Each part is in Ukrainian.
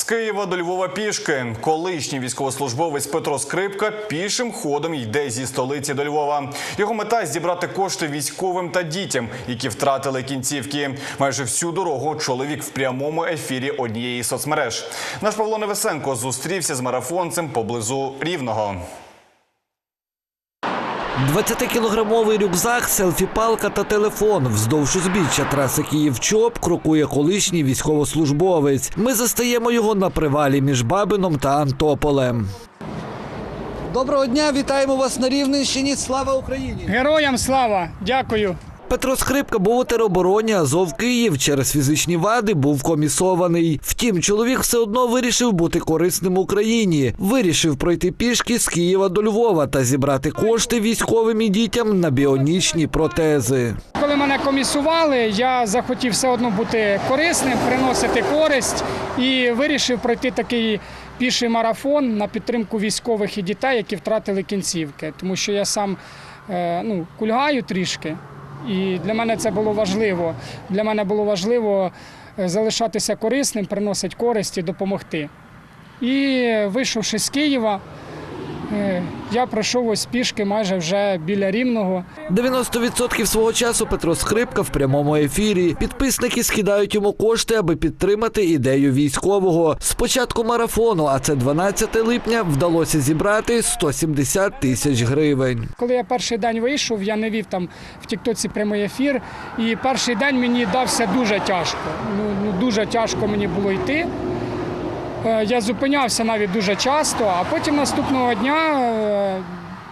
З Києва до Львова пішки. Колишній військовослужбовець Петро Скрипка пішим ходом йде зі столиці до Львова. Його мета зібрати кошти військовим та дітям, які втратили кінцівки. Майже всю дорогу чоловік в прямому ефірі однієї соцмереж. Наш Павло Невесенко зустрівся з марафонцем поблизу Рівного. 20-кілограмовий рюкзак, селфі-палка та телефон. Вздовж узбіччя траси Київ-Чоп крокує колишній військовослужбовець. Ми застаємо його на привалі між Бабином та Антополем. Доброго дня, вітаємо вас на Рівненщині. Слава Україні! Героям слава! Дякую. Петро Скрипка був у теробороні Азов Київ. Через фізичні вади був комісований. Втім, чоловік все одно вирішив бути корисним Україні. Вирішив пройти пішки з Києва до Львова та зібрати кошти військовим і дітям на біонічні протези. Коли мене комісували, я захотів все одно бути корисним, приносити користь і вирішив пройти такий піший марафон на підтримку військових і дітей, які втратили кінцівки. Тому що я сам е, ну, кульгаю трішки, і для мене це було важливо. Для мене було важливо е, залишатися корисним, приносити користь і допомогти. І вийшовши з Києва, я пройшов ось пішки майже вже біля Рівного. 90% свого часу Петро Скрипка в прямому ефірі. Підписники скидають йому кошти, аби підтримати ідею військового. З початку марафону, а це 12 липня, вдалося зібрати 170 тисяч гривень. Коли я перший день вийшов, я не вів там в Тіктоці прямий ефір. І перший день мені дався дуже тяжко. Ну, ну дуже тяжко мені було йти. Е, Я зупинявся навіть дуже часто, а потім наступного дня е,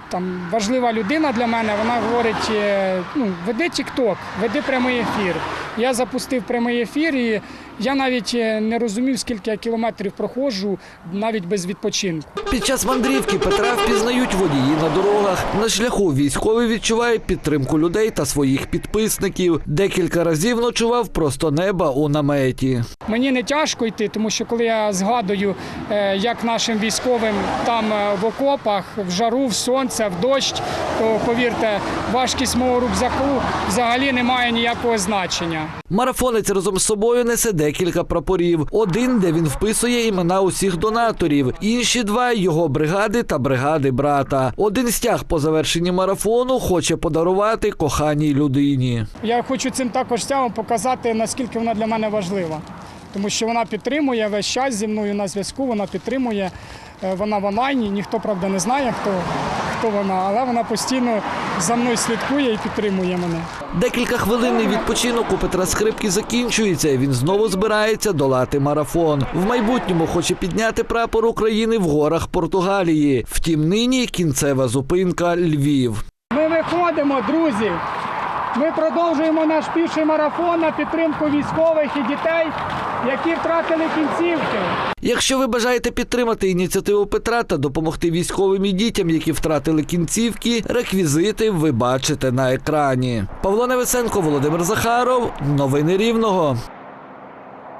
там важлива людина для мене, вона говорить: е, ну, веди Тікток, веди прямий ефір. Я запустив прямий ефір, і я навіть е, не розумів, скільки я кілометрів проходжу, навіть без відпочинку. Під час мандрівки Петра впізнають водії на дорогах. На шляху військовий відчуває підтримку людей та своїх підписників. Декілька разів ночував просто неба у наметі. Мені не тяжко йти, тому що коли я згадую, е, як нашим військовим там в окопах, в жару, в сонце, в дощ, то повірте, важкість мого рюкзаку взагалі не має ніякого значення. Марафонець разом з собою несе декілька прапорів. Один, де він вписує імена усіх донаторів, інші два його бригади та бригади брата. Один стяг по завершенні марафону хоче подарувати коханій людині. Я хочу цим також стягом показати, наскільки вона для мене важлива. Тому що вона підтримує весь час зі мною на зв'язку, вона підтримує, е, вона в онлайні, ніхто, правда, не знає, хто, хто вона, але вона постійно за мною слідкує і підтримує мене. Декілька хвилинний відпочинок у Петра Скрипки закінчується. Він знову збирається долати марафон. В майбутньому хоче підняти прапор України в горах Португалії. Втім, нині кінцева зупинка Львів. Ми виходимо, друзі. Ми продовжуємо наш піший марафон на підтримку військових і дітей, які втратили кінцівки. Якщо ви бажаєте підтримати ініціативу Петра та допомогти військовим і дітям, які втратили кінцівки, реквізити ви бачите на екрані. Павло Невесенко, Володимир Захаров. Новини Рівного.